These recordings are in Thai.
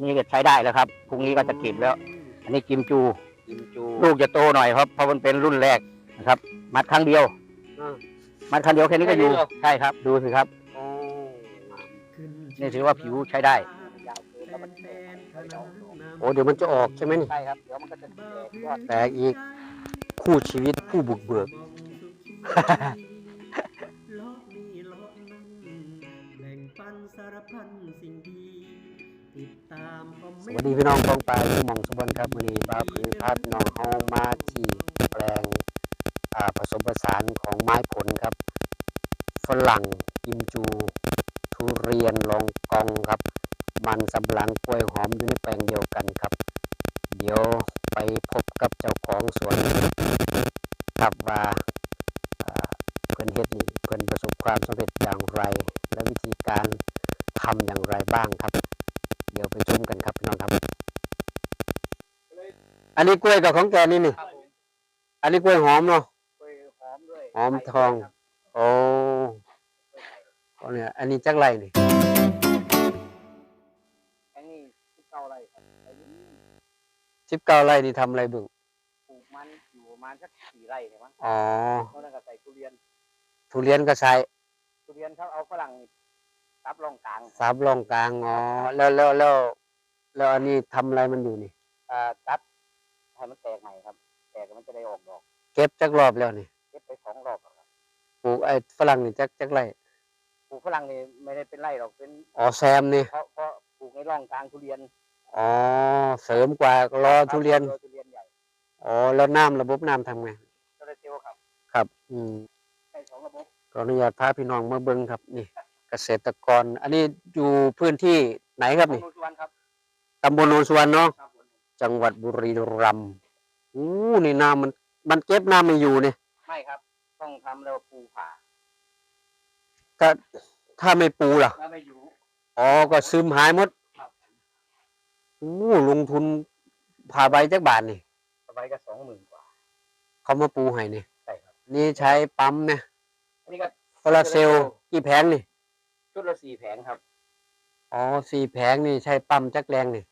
นี่ก็ใช้ได้แล้วครับพรุ่งนี้ก็จะเก็บแล้ว อันนี้กิมจู กิมจูลูกจะโตหน่อยครับเพราะมันเป็นรุ่นแรกนะครับ มัดครั้งเดียว อ่า มัดครั้งเดียวแค่นี้ก็อยู่แค่นี้เหรอ ใช่ครับ ดูสิครับ โอ้นี่ถือว่าผิวใช้ได้ยาวเกินแล้วมันแตกไม่ได้ออกดอกโอ้เดี๋ยวมันจะออกใช่ไหมนี่ใช่ครับเดี๋ยวมันก็จะแตกยอดแตกอีกคู่ชีวิตผู้บุกเบิก แบ่งปันสารพันสิ่งดีติดตามคอม สวัสดีพี่น้องกองปลาที่มองสมบันครับวันนี้บ้าผือพาพี่น้องเฮามาที่แปลงผสมผสานของไม้ผลครับ ฝรั่งกิมจู ทุเรียนลองกองครับ มันสำหลังกล้วยหอมอยู่ในแปลงเดียวกันครับ เดี๋ยวไปพบกับเจ้าของสวนครับว่าเพิ่นเฮ็ดนี่เพิ่นประสบความสำเร็จอย่างไร และวิธีการทำอย่างไรบ้างครับ ไปชมกันครับพี่น้องครับ อันนี้กล้วยกับของแกนี่นี่ครับผมอันนี้กล้วยหอมเนาะกล้วยหอมด้วยหอมทอง โอ้ก็เนี่ย อันนี้จักไรนี่อันนี้ที่เก้าไร่ครับไอ้นี่สิบเก้าไรนี่ทำอะไรบึงปลูกมันอยู่ประมาณสักสี่ไร่เนี่ยมั้งอ๋อเพราะนั่นก็ใส่ทุเรียน ทุเรียนก็ใช้ทุเรียนเขาเอาฝรั่ง รับรองกลางสามร่องกลางอ๋อแล้วแล้วแล้วแล้วอันนี้ทำอะไรมันอยู่นี่อ่าตัดให้มันแตกใหม่ครับ แตกแล้วมันจะได้ออกดอกเก็บจักรอบแล้วนี่เก็บไปสองรอบแล้วครับปลูกไอ้ฝรั่งนี่จักจักไรปลูกฝรั่งนี่ไม่ได้เป็นไร่หรอกเป็นอ๋อแซมนี่เพราะเพราะปลูกในร่องกลางทุเรียนอ๋อเสริมกว่ารอทุเรียนทุเรียนใหญ่อ๋อแล้วน้ำระบบน้ำทำไงโซลาร์เซลล์ครับ ครับ อืมใช้สองระบบขออนุญาตพาพี่น้องมาเบิ่งครับนี่ เกษตรกร อันนี้อยู่พื้นที่ไหนครับของนี่นุชวันครับตำบลโนนสุวรรณเนาะครับผมจังหวัดบุรีรัมย์อู้นี่น้ำมัน มันเก็บน้ำไม่อยู่เนี่ยไม่ครับ ต้องทำแล้วปูผ่าถ้าถ้าไม่ปูล่ะแล้วไม่อยู่อ๋อก็ซึมหายหมดครับอู้ลงทุนผ่าใบจักบาทนี่สบายก็สองหมื่นกว่าเขามาปูให้นี่ใช่ครับนี่ใช้ปั๊มเนี่ยอันนี้ก็โซลาร์เซลล์กี่แผงนี่ ชุดละสี่แผงครับ อ๋อสี่แผงนี่ใช้ปั๊มจักแรงนี่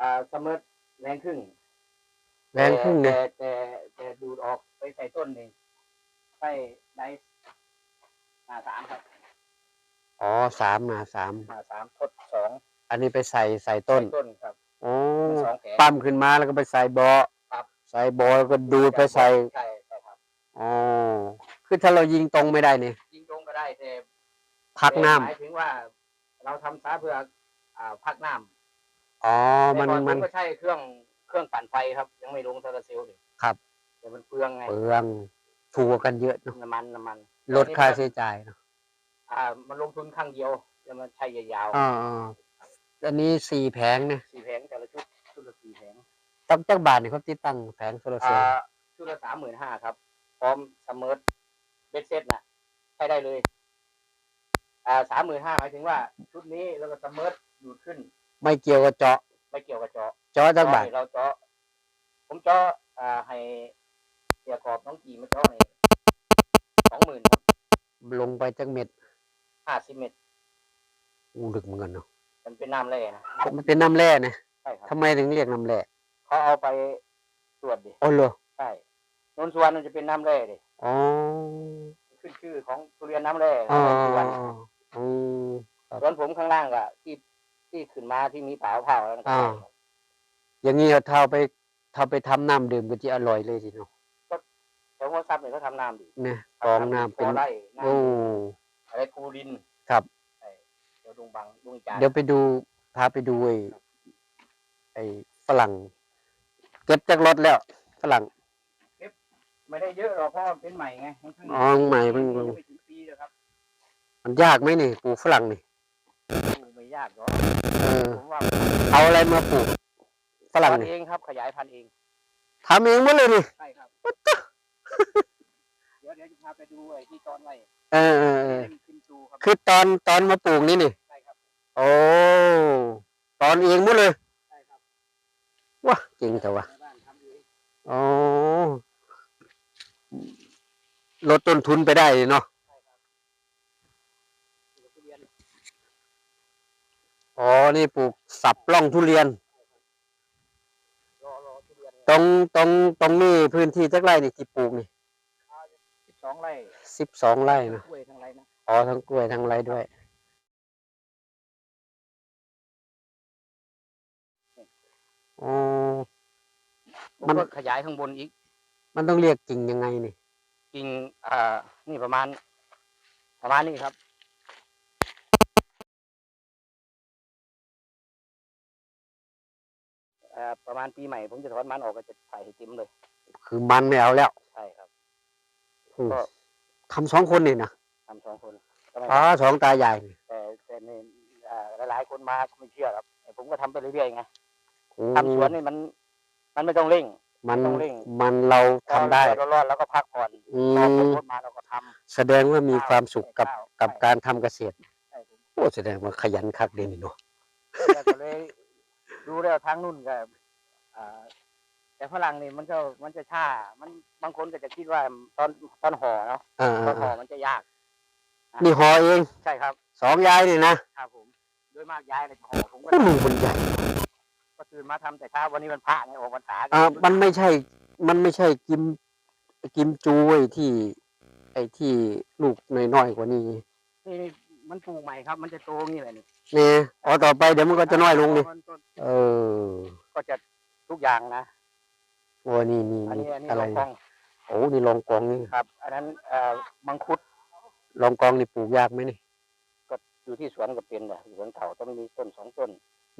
อ่าเสมอแรงครึ่งแรงครึ่งเนี่ยแต่แต่แต่ดูดออกไปใส่ต้นนี่ใส่ได้หน้าสามครับอ๋อสามมาสามหน้าสามทดสองอันนี้ไปใส่ใส่ต้นใส่ต้นครับโอ้มันสองแผงปั๊มขึ้นมาแล้วก็ไปใส่บ่อครับใส่บ่อแล้วก็ดูดไปใส่ใช่ใช่ครับอ๋อคือถ้าเรายิงตรงไม่ได้นี่ยิงตรงก็ได้แต่ พักน้ำหมายถึงว่า เราทำซาเพื่ออ่าพักน้ำอ๋อมันแต่ก่อมัน ผก็ใช้เครื่องเครื่องปั่นไฟครับ ยังไม่ลงโซลาร์เซลล์เลยครับ แต่มันเปลืองไงเปลืองถูกกันเยอะเนอะน้ำมันน้ำมัน ลดค่าใช้จ่ายเนอะอ่า มันลงทุนครั้งเดียวแล้วมันใช้ยาวอ่าอ่าอันนี้สี่แผงเนี่ยๆสี่แผงแต่ละชุดชุดละสี่แผงตักจักบาทเนี่ยเขาติดตั้งแผงโซลาร์เซลอ่าล์ชุดละสามหมื่นห้าครับ พร้อมสมอร์เบ็ดเซ็ตน่ะใช้ได้เลย อ่าสามหมื่นห้าหมายถึงว่า ชุดนี้แล้วก็สมอร์ดูดขึ้น ไม่เกี่ยวกับเจาะไม่เกี่ยวกับเจาะเจาะจักบาทเราเจาะผมเจาะอ่าให้เสียกรอบน้องกีมาเจาะในสองหมื่นลงไปจักเม็ดห้าสิบเมตรอู้ลึกเหมือนกันเนาะมันเป็นน้ำแร่นะมันเป็นน้ำแร่เนี่ยใช่ครับทำไมถึงเรียกน้ำแร่เขาเอาไปตรวจดิอ๋อเหรอใช่นนทสวนมันจะเป็นน้ำแร่ดิอ๋อขึ้นชื่อของทุเรียนน้ำแร่อ๋อ นนทสวน อืมสวนผมข้างล่างก็ที่ที่ขึ้นมาที่มีเผาเผาแล้วนะครับอ่า อย่างนี้ถ้าเอาไปถ้าไปทำน้ำดื่มก็จะอร่อยเลยทีเนาะแต่หัวซับเนี่ยเขาทำน้ำดีเนี่ยกรองน้ำเป็น ไร่น้โอ้ำอะไรคูรินครับใช่เดี๋ยวดงบังดงจานเดี๋ยวไปดูพาไปดูไอ้ไอ้ฝรั่ง เก็บจากรถแล้วฝรั่งไม่ได้เยอะหรอกเพราะมันเป็นใหม่ไงมันเพิ่งอ๋อใหม่เพิ่งยังไม่ถึงปีเลยครับ มันยากไหมนี่ปลูกฝรั่งนี่ปลูกไม่ยากหรอกเออ ผมว่าเอาอะไรมาปลูกฝรั่งพันนี่เองครับขยายพันธุ์เองทำเองหมดเลยนี่ใช่ครับ เดี๋ยวเดี๋ยวจะพาไปดูไอ้ที่ตอนไว้เออเออเออเล่มคิมจูครับคือตอนตอนมาปลูกนี่นี่ ใช่ครับโอ้ตอนเองหมดเลยใช่ครับว้าจริงแต่ว่าในบ้านทำเองอ๋อลดต้นทุนไปได้เนาะ ใช่ครับปลูกทุเรียน โอ๋อ นี่ปลูกสับล่องทุเรียน รอรอทุเรียนตรงตรงตรงนี้พื้นที่จักไร่นี่ที่ปลูกนี่สิบสองไร่สิบสองไร่นะกล้วยทั้งไรนะอ๋อทั้งกล้วยทั้งไรด้วย อ๋อ ผมมันก็ขยายข้างบนอีกมันต้องเรียกกิ่งยังไงนี่ กิ่งอ่านี่ประมาณ ประมาณนี้ครับ ประมาณปีใหม่ผมจะถอนมันออกก็จะใส่ให้เต็มเลย คือมันไม่เอาแล้วใช่ครับอืมก็ทำสองคนนี่นะทำสองคนก็ไม่อ๋อสองตายายนี่แต่แต่ในอ่าหลายๆคนมาก็ไม่เชื่อครับแต่ผมก็ทำไปเรื่อยๆไงอืมทำสวนนี่มัน มันไม่ต้องเร่ง มันต้องเร่ง มันเราทำได้พอร้อนๆแล้วก็พักผ่อนอืพอฝนมลดมาเราก็ทำแสดงว่ามีความสุขกับข้าวกับใช่การทำเกษตรใช่ผม โอ้แสดงว่าขยันคักเด่นเนาะแต่ก็เลยดูแล้วทางนู่นก็อ่า แต่ฝรั่งนี่มันก็มันจะช้ามันบางคนก็จะคิดว่าตอนตอนห่อเนาะอ่าตอนห่อมันจะยากๆนี่หอเองใช่ครับ สองยายนี่นะครับผมโดยมากย้ายเลยจะห่อผมก็โอ้มือมันใหญ่ก็ตื่นมาทำแต่เช้าวันนี้มันพระไงออกพรรษาอ่ามันไม่ใช่ มันไม่ใช่กิมกิมจูไอ้ที่ ไอ้ที่ลูกน้อยๆกว่านี้นี่มันปลูกใหม่ครับ มันจะโตอย่างนี่แหละนี่เนี่ยอ๋อต่อไปเดี๋ยวมันก็จะน้อยลงนี่มันต้นเออ ก็จะ ทุกอย่างนะโอ้นี่นี่อันนี่นี้อันนี้อะไรลองกองโอ้นี่ลองกองนี่ครับ อันนั้นเอ่อมังคุดลองกองนี่ปลูกยากไหมนี่อยู่ที่สวนกับเป็นแบบสวนเก่าต้องมีต้นสองต้น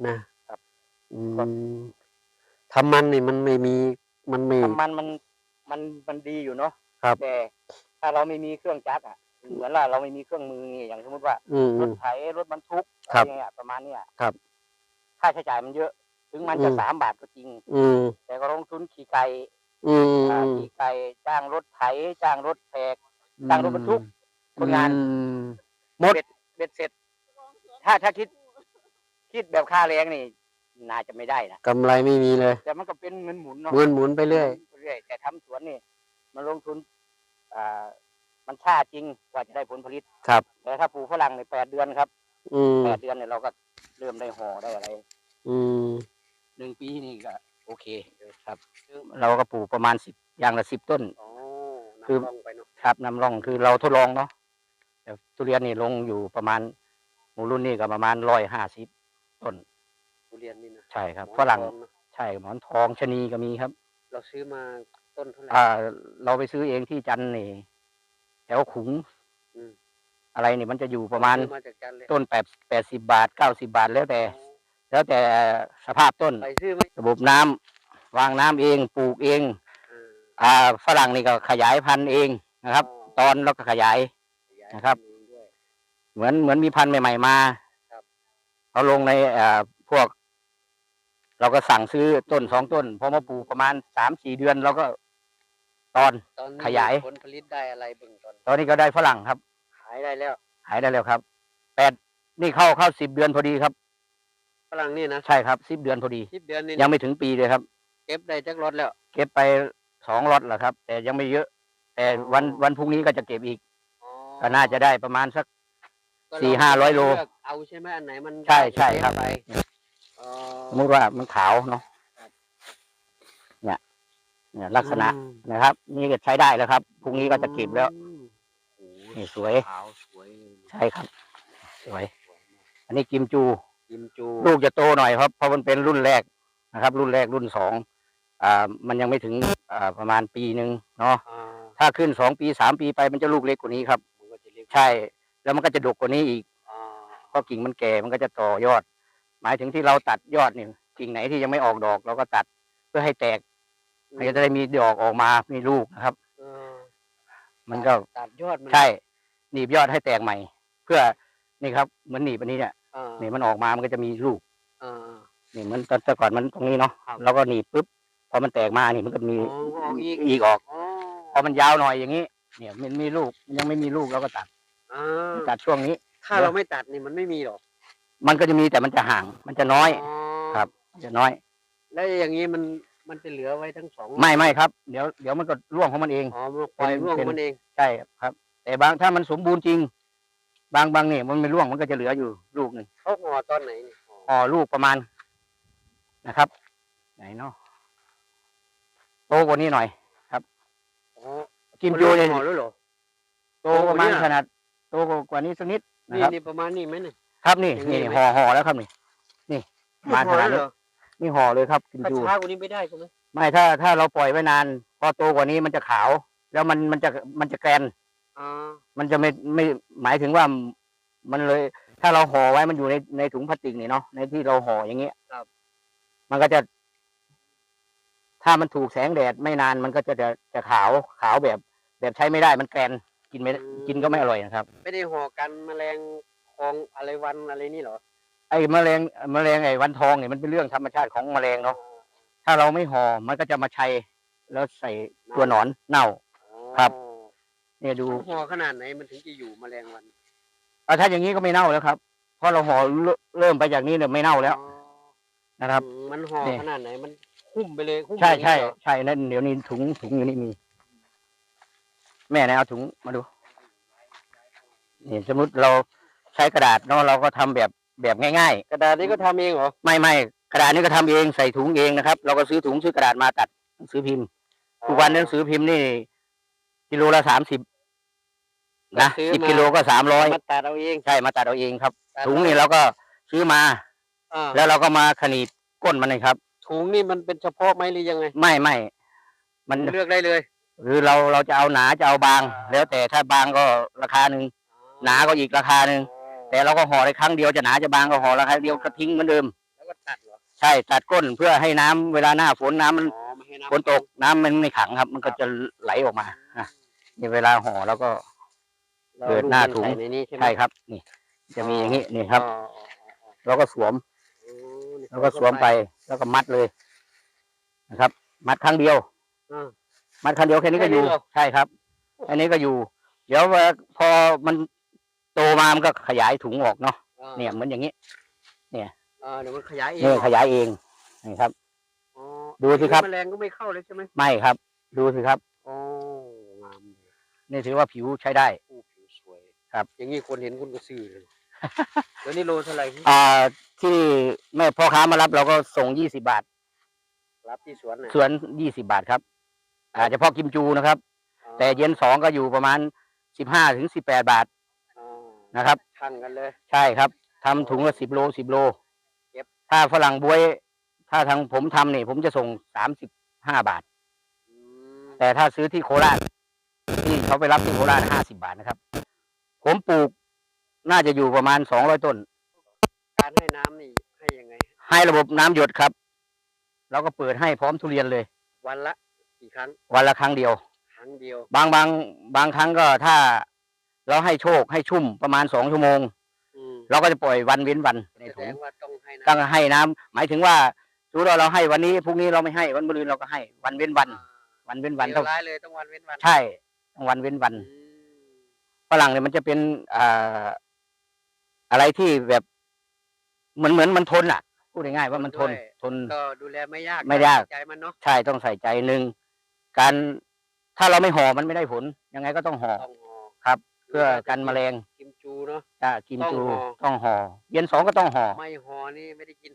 นะครับอืมทำมันนี่มันไม่มีมันไม่ ทำมันมันมันมันดีอยู่เนาะครับ แต่ถ้าเราไม่มีเครื่องจักรอะเหมือนว่าเราไม่มีเครื่องมือนี่อย่างสมมติว่า อืมรอืถม ไถรถบรรทุกครัอะบไรเงี้ยประมาณเนี้ยครับ ค่าใช้จ่ายมันเยอะ ถึงมันจะอืม สามบาทก็จริง อืม แต่ก็ลงทุนขี่ไก่อืมอ่าอืมขี่ไก่จ้างรถไถจ้างรถแทกจ้างรถบรรทุก คนงาน อืมเบ็ดเสร็จ ถ้าถ้าคิด คิดแบบค่าแรงนี่ น่าจะไม่ได้นะกำไรไม่มีเลยแต่มันก็เป็นเงินหมุนเนาะหมุนหมุนไปเรื่อย เรื่อยแต่ทำสวนนี่ มันลงทุน อ่า มันช้าจริงกว่าจะได้ผลผลิตครับ แต่ถ้าปลูกฝรั่งในแปดเดือนครับอืมแปดเดือนเนี่ยเราก็เริ่มได้ห่อได้อะไร อืม หนึ่งปีนี่ก็โอเคครับ เราก็ปลูกประมาณสิบอย่างละสิบต้นอ๋อคือน้ำร่องไปเนาะครับนำร่องคือเราทดลองเนาะแต่ทุเรียนนี่ลงอยู่ประมาณหมูรุ่นนี่ก็ประมาณร้อยห้าสิบต้นทุเรียนนี่นะใช่ครับหมอนฝรั่งทอเนอะใช่หมอนทองชะนีก็มีครับ เราซื้อมาต้นเท่าไหร่อ่า เราไปซื้อเองที่จันทร์นี่แถวขุงอืมอะไรนี่มันจะอยู่ประมาณซื้อมาจากจันทร์เลยต้นแปดแปดสิบบาทเก้าสิบาทแล้วแต่ แล้วแต่สภาพต้น ไปซื้อไหมระบบน้ำวางน้ำเองปลูกเองอ่าอ่าฝรั่งนี่ก็ขยายพันธุ์เองนะครับอ๋อตอนแล้วก็ขยาย นะครับ ขยายพันธุ์เองด้วย เหมือนเหมือนมีพันธุ์ใหม่ ๆ มาครับเขาลงในเอ่อพวก เราก็สั่งซื้อต้นสองต้นพอมาปลูกประมาณสามสี่เดือนเราก็ ตอน ตอนนี้ขยาย ผลผลิตได้อะไรเบิ่งตอน ตอนนี้ก็ได้ฝรั่งครับ ขายได้แล้วขายได้แล้วครับแปดนี่เข้าเข้าสิบเดือนพอดีครับ ฝรั่งนี่นะใช่ครับสิบเดือนพอดี สิบเดือนนี่ยังไม่ถึงปีเลยครับ เก็บได้จักรถแล้ว เก็บไปสองล็อตแหละครับ แต่ยังไม่เยอะ แต่วันอ๋อวันพรุ่งนี้ก็จะเก็บอีก อ๋อก็น่าจะได้ประมาณสัก ก็สี่เห้าร้อยโลเลืกเอาใช่ไหมอันไหนมันใช่ได้ใช่ครับไปอ๋อสมมติว่ามันขาวเนาะครับเนี่ยเนี่ยลักษณะอืมนะครับ นี่ก็ใช้ได้แล้วครับพรุ่งนี้ก็จะเก็บแล้ว อืมโอ้โหนี่สวย ขาวสวยเลยใช่ครับ สวย อันนี้กิมจู กิมจูลูกจะโตหน่อยครับเพราะมันเป็นรุ่นแรกนะครับ รุ่นแรกรุ่นสองอ่ามันยังไม่ถึงอ่าประมาณปีหนึ่งเนาะอ่าถ้าขึ้นสองปีสามปีไปมันจะลูกเล็กกว่านี้ครับ มันก็จะเรียกใช่ แล้วมันก็จะดกกว่านี้อีกอ่าเพราะกิ่งมันแก่มันก็จะต่อยอด หมายถึงที่เราตัดยอดนี่กิ่งไหนที่ยังไม่ออกดอกเราก็ตัดเพื่อให้แตกมันจะได้มีดอกออกมามีลูกนะครับ เออมันก็ตัดยอดมันใช่หนีบยอดให้แตกใหม่ เพื่อนี่ครับเหมือนหนีบอันนี้เนี่ย อ่านี่มันออกมามันก็จะมีลูกอ่า นี่เหมือนตอนแต่ก่อนมันตรงนี้เนาะครับแล้วก็หนีบปุ๊บพอมันแตกมานี่มันก็มีอ๋อออกอีกอีกออกอ๋อพอมันยาวหน่อยอย่างนี้ เนี่ยมันมีลูกมันยังไม่มีลูกเราก็ตัดอ่าตัดช่วงนี้ ถ้าเราไม่ตัดนี่มันไม่มีหรอกมันก็จะมีแต่มันจะห่าง มันจะน้อย อ๋อครับ มันจะน้อย แล้วอย่างนี้มันมันจะเหลือไว้ทั้งสองไม่ไม่ครับ เดี๋ยวเดี๋ยวมันก็ร่วงของมันเอง อ๋อมันปล่อยเป็นร่วงเป็น มันเอง ใช่ครับ แต่บางถ้ามันสมบูรณ์จริง บางบางเนี่ยมันไม่ร่วงมันก็จะเหลืออยู่ลูกหนึ่งเขาห่อตอนไหนนี่ห่อห่อลูกประมาณนะครับ ไหนเนาะโตกว่านี้หน่อยอ๋อกิมจูเนี่ยห่อแล้วเหรอโตประมาณโตกว่านี้ขนาดโตกว่านี้สักนิดนะนี่ครับนี่ประมาณนี้ไหมเนี่ยครับนี่อย่างนี้นี่ไหมห่อห่อแล้วครับนี่นี่ประมาณห่ขอนาแล้ดวเหนี้รอนี่ห่อเลยครับกิมถ้าจูช้ากว่านี้ไม่ได้ใช่ไหมไม่ถ้าถ้าเราปล่อยไว้นาน พอโตกว่านี้มันจะขาว แล้วมันมันจะมันจะแกรนอ่า มันจะไม่ไม่หมายถึงว่ามันเลย ถ้าเราห่อไว้มันอยู่ในในถุงพลาสติกนี่เนาะในที่เราห่ออย่างเงี้ยมันก็จะ ถ้ามันถูกแสงแดดไม่นานมันก็จะจะจะขาวขาวแบบ แบบใช้ไม่ได้มันแกรนกินไม่ได้กินก็ไม่อร่อยนะครับ ไม่ได้ห่อกันแมลงของอะไรวันอะไรนี่เหรอไอ้แมลงแมลงไอ้วันทองเนี่ยมันเป็นเรื่องธรรมชาติของแมลงเนาะถ้าเราไม่ห่อมันก็จะมาชัยแล้วใส่ตัวหนอนเน่าครับ เนี่ยดูห่อขนาดไหนมันถึงจะอยู่แมลงวันเอาถ้าอย่างนี้ก็ไม่เน่าแล้วครับเพราะเราห่อเริ่มเริ่มไปจากนี้เนี่ยไม่เน่าแล้วอ๋อนะครับอืมมันห่อนี่ขนาดไหนมันหุ้มไปเลยหุ้มใช่อย่างนี้ใช่เหรอใช่นั่นเดี๋ยวนี้ถุงถุงอยู่นี่มี แม่นะเอาถุงมาดูนี่สมมติเราใช้กระดาษเนาะเราก็ทำแบบแบบง่ายกระดาษนี้ก็ทำเองเหรอๆไม่ไม่กระดาษนี้ก็ทำเองใส่ถุงเองนะครับ เราก็ซื้อถุงซื้อกระดาษมาตัดหนังสือพิมพ์ทุกวันหนังสือพิมพ์นี่ กิโลละสามสิบนะซื้อสิบมากิโลก็สามร้อยมาตัดเอาเองใช่มาตัดเอาเองครับตัดถุงนี่เราก็ซื้อมาอ่าแล้วเราก็มาขนีบก้นมันเลยครับถุงนี่มันเป็นเฉพาะไหมหรือยังไง ไม่ไม่มันเลือกได้เลยคือเราเราจะเอาหนาจะเอาบาง แล้วแต่ถ้าบางก็ราคาหนึ่งหนาก็อีกราคาหนึ่งแต่เราก็ห่อได้ครั้งเดียวจะหนาจะบางก็ห่อราคาเดียวก็ทิ้งเหมือนเดิมแล้วก็ตัดเหรอใช่ตัดก้นเพื่อให้น้ำเวลาหน้าฝนน้ำมันอ๋อไม่ให้น้ำฝนตกน้ำมันไม่ขังครับ มันก็จะไหลออกมาอะ นี่เวลาห่อแล้วก็เราเปิดหน้าถุงใส่ในนี้ใช่ไหมใช่ครับ นี่ จะมีอย่างนี้นี่ครับอ๋ออ๋ออ๋อเราก็สวมอ๋อนี่แล้วก็สวมไปแล้วก็มัดเลยนะครับ มัดครั้งเดียวอ่ามัดครั้งเดียวแค่นี้ก็อยู่แค่นี้เหรอใช่ครับแค่นี้ก็อยู่ เดี๋ยวพอมันโตมามันก็ขยายถุงออกเนาะอ่าเนี่ยเหมือนอย่างนี้อ่าเดี๋ยวมันขยายเองนี่ขยายเองนี่ครับอ๋อดูสิครับแมลงก็ไม่เข้าเลยใช่ไหมไม่ครับ ดูสิครับอ๋องามดี นี่ถือว่าผิวใช้ได้ โอ้ผิวสวยครับ อย่างนี้คนเห็นคุณก็ซื้อเลยเดี๋ยวนี้โลเท่าไหร่อ่าที่แม่พ่อค้ามารับเราก็ส่งยี่สิบาท รับที่สวนน่ะสวนยี่สิบาทครับอ่าเฉพาะกิมจูนะครับ อ๋อแต่เย็นสองก็อยู่ประมาณสิบห้าถึงสิบแปดบาทอ๋อนะครับ ช่างกันเลย ใช่ครับทำถุงละสิบโลสิบโลเก็บ ถ้าฝรั่งบวย ถ้าทางผมทำเนี่ยผมจะส่งสามสิบห้าบาท อืมแต่ถ้าซื้อที่โคราช ที่เขาไปรับที่โคราชห้าสิบาทนะครับ ผมปลูกน่าจะอยู่ประมาณสองร้อยต้น การให้น้ำนี่ให้ยังไง ให้ระบบน้ำหยดครับเราก็เปิดให้พร้อมทุเรียนเลย วันละกี่ครั้ง วันละครั้งเดียว ครั้งเดียว บางบางบางครั้งก็ถ้าเราให้โชคให้ชุ่มประมาณสองชั่วโมง อืมเราก็จะปล่อยวันเว้นวันในแสถุดงงว่าต้องให้น้ำต้องให้น้ำหมายถึงว่าสมมติว่าเราให้วันนี้พรุ่งนี้เราไม่ให้วันมะรืนเราก็ให้วันเว้นวัน วันเว้นวันเดีต้ยองวร้ายเลยต้องวันเว้นวัน ใช่ต้อง วันเว้นวันอืมฝรั่งเนี่ยมันจะเป็นอ่าอะไรที่แบบเหมือนเหมือนมันทนอะพูดง่ายๆว่ามันทนทน ก็ดูแลไม่ยากไม่ยาก ใจมันเนาะใช่ต้องใส่ใจหนึ่งการถ้าเราไม่ห่อมันไม่ได้ผล ยังไงก็ต้องห่อต้องห่อครับ เพื่อกันแมลงกิมจูเนาะจะกินต้องจูห่อ ต้องห่อเย็นสองก็ต้องห่อไม่ห่อนี่ไม่ได้กิน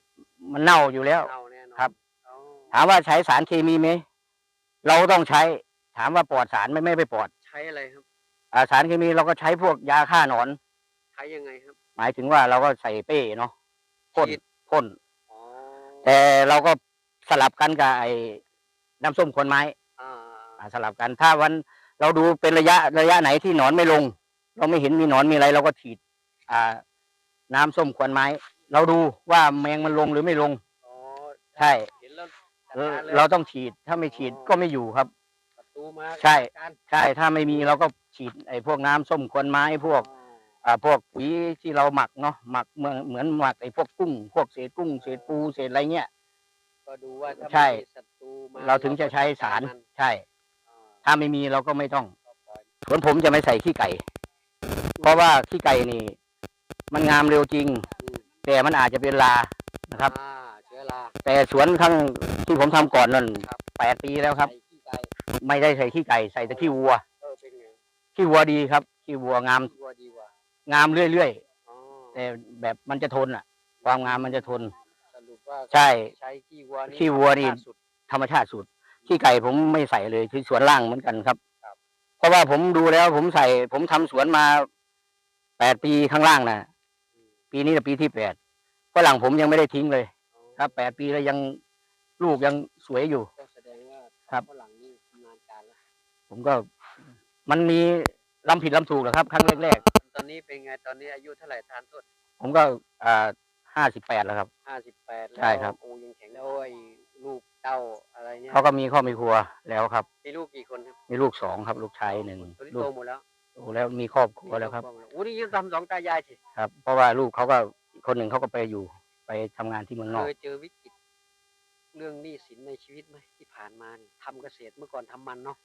มันเน่าอยู่แล้ว เน่าแน่นอนครับอ๋อถามว่าใช้สารเคมีไหมเราต้องใช้ ถามว่าปลอดสารไหม่ไม่ไปปลอดใช้อะไรครับ อ่าสารเคมีเราก็ใช้พวกยาฆ่าหนอน ใช้ยังไงครับ หมายถึงว่าเราก็ใส่เป้เนาะพ่นฉีด พ่น อ๋อแต่เราก็สลับกันกับไอ้น้ำส้มควนไม้อ่าอ่าสลับกัน ถ้าวันเราดูเป็นระยะระยะไหนที่หนอนไม่ลง เราไม่เห็นมีหนอนมีอะไร เราก็ฉีด อ่า น้ำส้มควนไม้ เราดูว่าแมงมันลงหรือไม่ลง อ๋อใช่ เห็นแล้วจัดเออการเลย เราต้องฉีดถ้าไม่ฉีดก็ไม่อยู่ครับ ประตูมาใช่จัดการใช่ถ้าไม่มีเราก็ฉีดไอ้พวกน้ำส้มควนไม้พวกอ๋ออ่าพวกปุ๋ยที่เราหมักเนาะหมักเหมือนเหมือนหมักไอ้พวกกุ้ง พวกเศษกุ้งเศษปูเศษอะไรเงี้ย ก็ดูว่าถ้าใช่ มีศัตรูมาเราถึงจะใช้สารเก็จัดกมันใช่ อ่าถ้าไม่มีเราก็ไม่ต้องก็ปล่อยสวนผมจะไม่ใส่ขี้ไก่ เพราะว่าขี้ไก่นี่ มันงามเร็วจริง อืมแต่มันอาจจะเป็นลานะครับ อ่าเชื้อรา แต่สวนข้างที่ผมทำก่อนนั่นครับ แปดปีแล้วครับ ใส่ขี้ ไก่ไม่ได้ใส่ขี้ไก่ใส่แต่ขี้วัวเออเป็นไงขี้วัวดีครับขี้วัวงามขี้วัวดีกว่างามเรื่อยอ๋อๆแต่แบบมันจะทนอะ ความงามมันจะทน สรุปว่าใช่ใช้ขี้วัวนี่ขี้วัวนี่ ล่าสุด ธรรมชาติสุดขี้ไก่ผมไม่ใส่เลยที่สวนล่างเหมือนกันครับ ครับ เพราะว่าผมดูแล้วผมใส่ ผมทำสวนมาแปดปีข้างล่างนะปีนี้เป็นปีที่แปดฝรั่งผมยังไม่ได้ทิ้งเลย ครับแปดปีแล้วยังลูกยังสวยอยู่ ก็แสดงว่าครับ ฝรั่งนี่ชำนาญการแล้ว ผมก็ มันมีลำผิดลำถูกแหละครับ ครั้งแรกตอนนี้เป็นไงตอนนี้อายุเท่าไหร่ทานโทษๆผมก็อ่าห้าสิบแปดแล้วครับ ห้าสิบแปดใช่ครับ โอ้ยังแข็งแล้วไอ้ลูกเต้าอะไรเนี่ยเขาก็มีครอบมีครัวแล้วครับ มีลูกกี่คนครับมีลูกสองครับ ลูกชายหนึ่งตอนนี้ลูโตกหมดแล้วโตแล้วมีครอบครัวแล้วครับ โอ้นี่ยังทำสองตายายสิครับ เพราะว่าลูกเขาก็อีกคนหนึ่งเขาก็ไปอยู่ ไปทำงานที่เมืองนอกเคยเจอวิกฤตเรื่องหนี้สินในชีวิตไหมที่ผ่านมานี่ทำเกษตรเมื่อก่อนทำมันเนาะ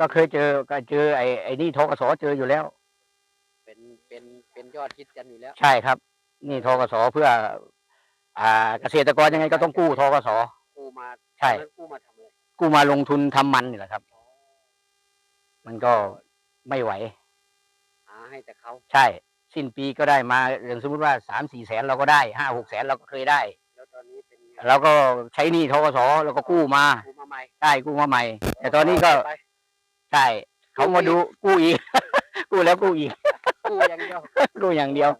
ก็เคยเจอก็เจอไอ้ไอ้นี่ทกสเจออยู่แล้ว เป็นเป็นเป็นยอดฮิตกันอยู่แล้ว ใช่ครับ นี่ทกสเพื่อ อ่าเกษตรกรยังไงก็ต้องกู้ทกส กู้มาใช่ ตอนนั้นกู้มาทำอะไรกู้มาลงทุนทำมันนี่แหละครับ มันก็ไม่ไหว หาให้แต่เขาใช่ สิ้นปีก็ได้มาอย่างสมมติว่าสามสี่แสนเราก็ได้ห้าหกแสนเราก็เคยได้ แล้วตอนนี้เป็นไงเราก็ใช้หนี้ทกสเราก็กู้มากู้มาใหม่ใช่กู้มาใหม่ แต่ตอนนี้ก็ ไป ใช่ เขามาดูกู้อีก กู้แล้วกู้อีก กู้อย่างเดียวกู้อย่างเดียว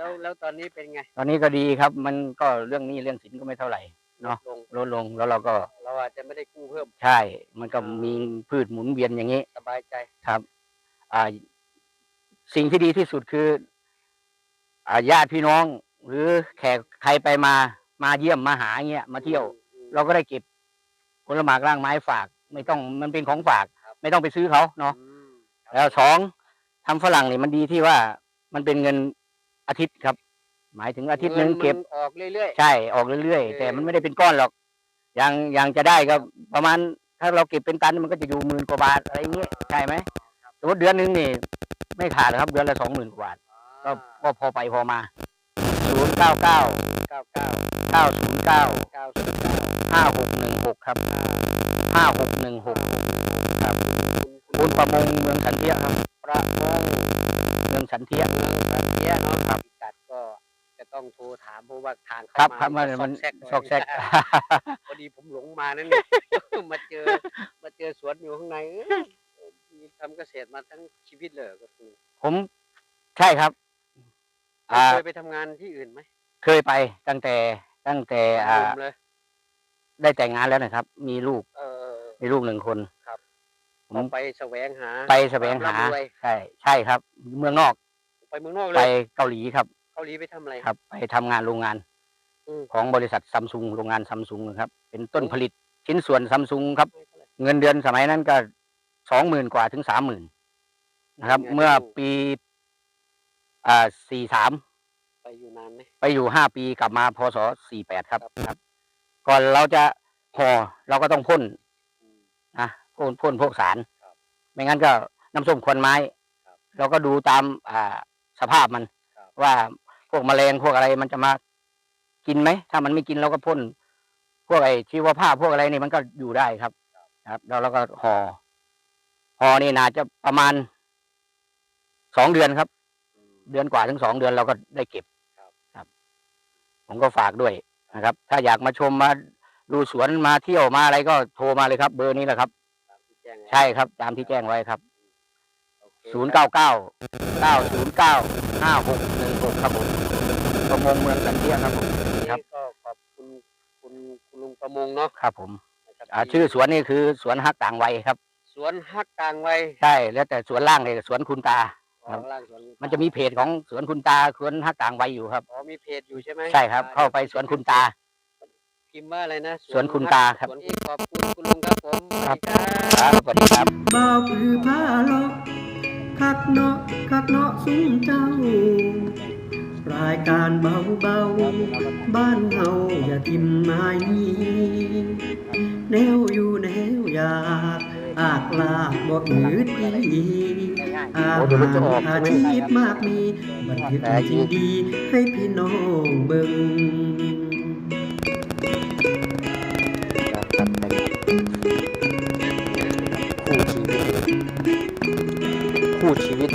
แล้วแล้วตอนนี้เป็นไง ตอนนี้ก็ดีครับ มันก็เรื่องหนี้เรื่องสินก็ไม่เท่าไหร่เนาะลงลดลงแล้วเราก็เราอาจจะไม่ได้กู้เพิ่ม ใช่ มันก็มีพืชหมุนเวียนอย่างนี้ สบายใจครับ อ่า สิ่งที่ดีที่สุดคือ อ่าญาติพี่น้อง หรือแขกใครไปมามาเยี่ยมมาหาเงี้ยมาเที่ยวอืมเราก็ได้เก็บผลหมากร่างไม้ฝาก ไม่ต้องมันเป็นของฝากครับ ไม่ต้องไปซื้อเขาเนาะอืมแล้วสองทำฝรั่งนี่มันดีที่ว่ามันเป็นเงินอาทิตย์ครับ หมายถึงอาทิตย์หนึ่งเก็บงินออกเรื่อยใช่ออกเรื่อยเออๆแต่มันไม่ได้เป็นก้อนหรอกอย่างอย่างจะได้ก็ประมาณถ้าเราเก็บเป็นตันมันก็จะอยู่หมื่นกว่าบาทอะไรเงี้ยใช่ไหมสมมติเดือนหนึงนี่ ไม่ขาดหรอกครับ เดือนละสองหมื่นกว่าบาทๆก็ก็พอไปพอมาศูนย์เก้าเก้าเก้าเก้าเก้าศูนย์เก้าเก้าสิบเก้าห้าหกหนึ่งหกครับห้าหกหนึ่งหก ครับคุคุณณประมงเมืองสันเทียครับ ประมงเมืองสันเทีย เมืองสันเทียเนาะครับพิกัดก็จะต้องโทรถามเพราะว่าทางครับเข้าครับมันมันซซอกแซก พอดีผมหลงมานั่นเนี่ย มาเจอ มาเจอสวนอยู่ข้างในเอ้ยมีทำเกษตรมาทั้งชีวิตเลยก็คือผมใช่ครับ อ่า เคยไปทำงานที่อื่นไหมเคยไปตั้งแต่ตั้งแต่หอ่านุ่มเลยได้แต่งงานแล้วนะครับ มีลูกเออมีลูกหนึ่งคน ครับผผมมไปแสวงหาไปแสวงหาควมร่ำรวย ใช่ใช่ครับ เมืองนอกไปเมืองนอกเลไปยเกาหลีครับเกาหลีไปทำอะไรครับ ไปทำงานโรงงานอืมของบริษัทซัมซุงโรงงานซัมซุงนะครับ เป็นต้นผลิตชิ้นส่วนซัมซุงครับไม่เท่าไหร่เงินเดือนสมัยนั้นก็สองหมื่นกว่าถึงสามหมื่นนะครับเป็นไงเมื่อบ้างปีอ่าสี่สาม ไปอยู่นานไหม ไปอยู่ห้าปีกลับมาพศสี่แปดครับครับ ก่อนเราจะห่อเราก็ต้องพ่นอืมนะ พ่นพ่นพวกสารครับไม่งั้นก็น้ำส้มควันไม้ครับเราก็ดูตามอ่าสภาพมันครับว่าพวกแมลงพวกอะไรมันจะมากินไหม ถ้ามันไม่กินเราก็พ่นพวกไอ้ชีวภาพพวกอะไรนี่มันก็อยู่ได้ครับ ครับ แล้วเราก็ห่อห่อนี่น่าจะประมาณสองเดือนครับอืมเดือนกว่าถึงสองเดือนเราก็ได้เก็บครับครับ ผมก็ฝากด้วยนะครับ ถ้าอยากมาชมมาดูสวนมาเที่ยวมาอะไรก็โทรมาเลยครับ เบอร์นี้แหละครับ ใช่ครับ ตามที่แจ้งไว้ครับโอเคศูนย์เก้าเก้าเก้าศูนย์เก้าห้าหกหนึ่งหกครับผมประมงเมืองสันเทียครับผมครับก็ขอบคุณคุณคุณลุงประมงเนาะครับ ผมนะครับอ่าที่ชื่อสวนนี่คือสวนฮักต่างวัยครับ สวนฮักกลางไว้ใช่ แล้วแต่สวนล่างเลยสวนคุณตา ครับของล่างสวนมันจะมีเพจของสวนคุณตาสวนฮักต่างวัยอยู่ครับอ๋อมีเพจอยู่ใช่ไหมใช่ครับอ่เข้าไปสวนคุณตา พิมพ์ว่าอะไรนะสวนคุณตาครับ สวนที่ขอบคุณคุณลุงครับผมสวัสดีครับครับสวัสดีครับเบาคือผ้าลอกคักเนาะคักเนาะสุมเจ้ารายการเบาเบาๆบ้านเฮาอย่าทิมไม้นี้แนวอยู่แนวอยากอากลากบ่อืดดีอาโอ้เดี๋ยวมันจะออกหารใช่ไหมอาชีพมากมี บันทึกสิ่งดีให้พี่น้องเบิ่ง คู่ชีวิต